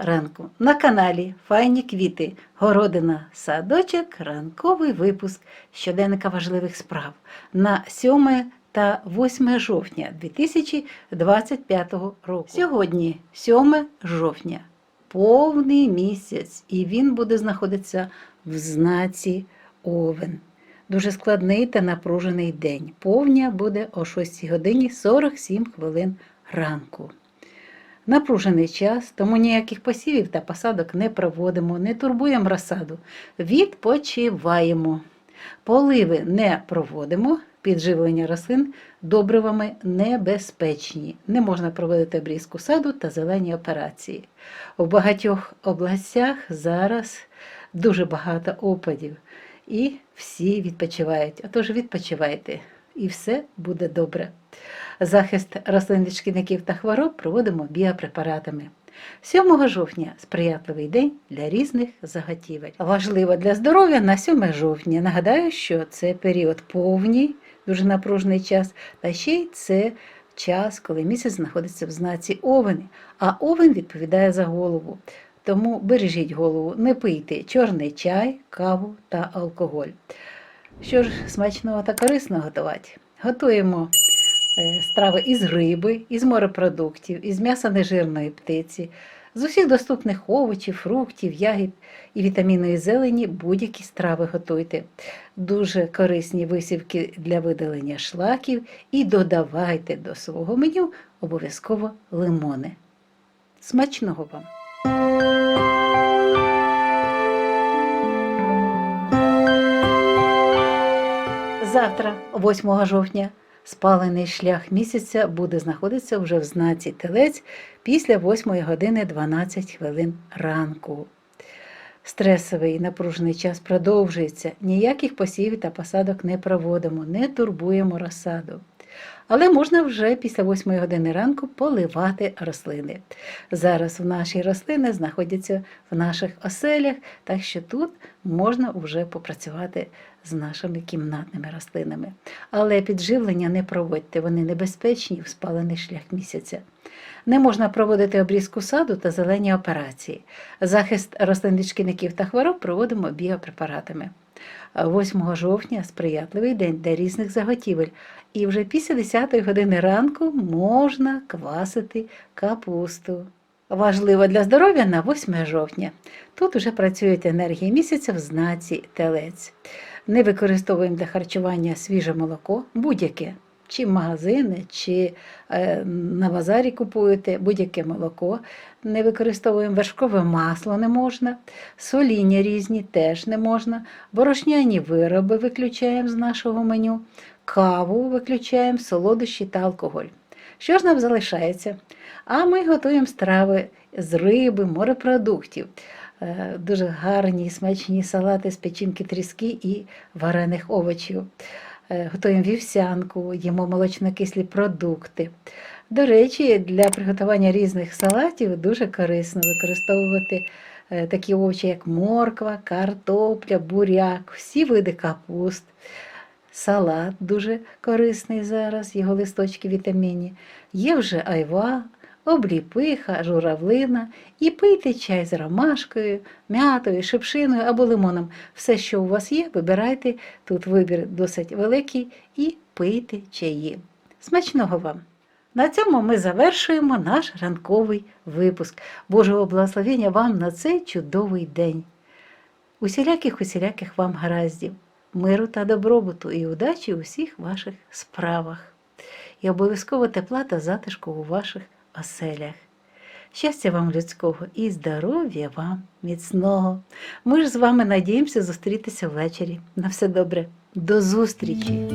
ранку на каналі Файні квіти, городина, садочок, ранковий випуск щоденника важливих справ на 7 та 8 жовтня 2025 року. Сьогодні 7 жовтня, повний місяць, і він буде знаходитися в знаці Овен. Дуже складний та напружений день. Повня буде о 6 годині 47 хвилин ранку. Напружений час, тому ніяких посівів та посадок не проводимо, не турбуємо розсаду. Відпочиваємо. Поливи не проводимо, підживлення рослин добривами небезпечні. Не можна проводити обрізку саду та зелені операції. У багатьох областях зараз дуже багато опадів і всі відпочивають. Отож відпочивайте, і все буде добре. Захист рослин від шкідників та хвороб проводимо біопрепаратами. 7 жовтня сприятливий день для різних заготівель. Важливо для здоров'я на 7 жовтня. Нагадаю, що це період повній, дуже напружений час, та ще й це час, коли місяць знаходиться в знаці овени, а овен відповідає за голову. Тому бережіть голову, не пийте чорний чай, каву та алкоголь. Що ж смачного та корисно готувати? Готуємо е, страви із риби, із морепродуктів, із м'яса нежирної птиці, з усіх доступних овочів, фруктів, ягід і вітамінної зелені будь-які страви готуйте. Дуже корисні висівки для видалення шлаків і додавайте до свого меню обов'язково лимони. Смачного вам! Завтра, 8 жовтня, спалений шлях місяця буде знаходитися вже в знаці Телець після 8 години 12 хвилин ранку. Стресовий і напружений час продовжується. Ніяких посівів та посадок не проводимо, не турбуємо розсаду. Але можна вже після 8 години ранку поливати рослини. Зараз наші рослини знаходяться в наших оселях, так що тут можна вже попрацювати з нашими кімнатними рослинами. Але підживлення не проводьте, вони небезпечні в спалений шлях місяця. Не можна проводити обрізку саду та зелені операції. Захист рослин від шкідників та хвороб проводимо біопрепаратами. 8 жовтня сприятливий день для різних заготівель, і вже після 10 години ранку можна квасити капусту. Важливо для здоров'я на 8 жовтня. Тут вже працюють енергії місяця в знаці телець. Не використовуємо для харчування свіже молоко, будь-яке. Чи магазини, чи е, на базарі купуєте будь-яке молоко. Не використовуємо вершкове масло не можна, соління різні теж не можна, борошняні вироби виключаємо з нашого меню, каву виключаємо, солодощі та алкоголь. Що ж нам залишається? А ми готуємо страви з риби, морепродуктів. Е, Дуже гарні смачні салати з печінки тріски і варених овочів. Е, Готуємо вівсянку, їмо молочнокислі продукти. До речі, для приготування різних салатів дуже корисно використовувати е, такі овочі, як морква, картопля, буряк, всі види капуст. Салат дуже корисний зараз, його листочки вітамінні. Є вже айва, обліпиха, журавлина і пийте чай з ромашкою, м'ятою, шипшиною або лимоном. Все, що у вас є, вибирайте. Тут вибір досить великий і пийте чаї. Смачного вам! На цьому ми завершуємо наш ранковий випуск. Божого благословення вам на цей чудовий день. Усіляких усіляких вам гараздів, миру та добробуту і удачі у всіх ваших справах. І обов'язково тепла та затишку у ваших оселях. Щастя вам людського і здоров'я вам міцного. Ми ж з вами надіємося зустрітися ввечері. На все добре. До зустрічі!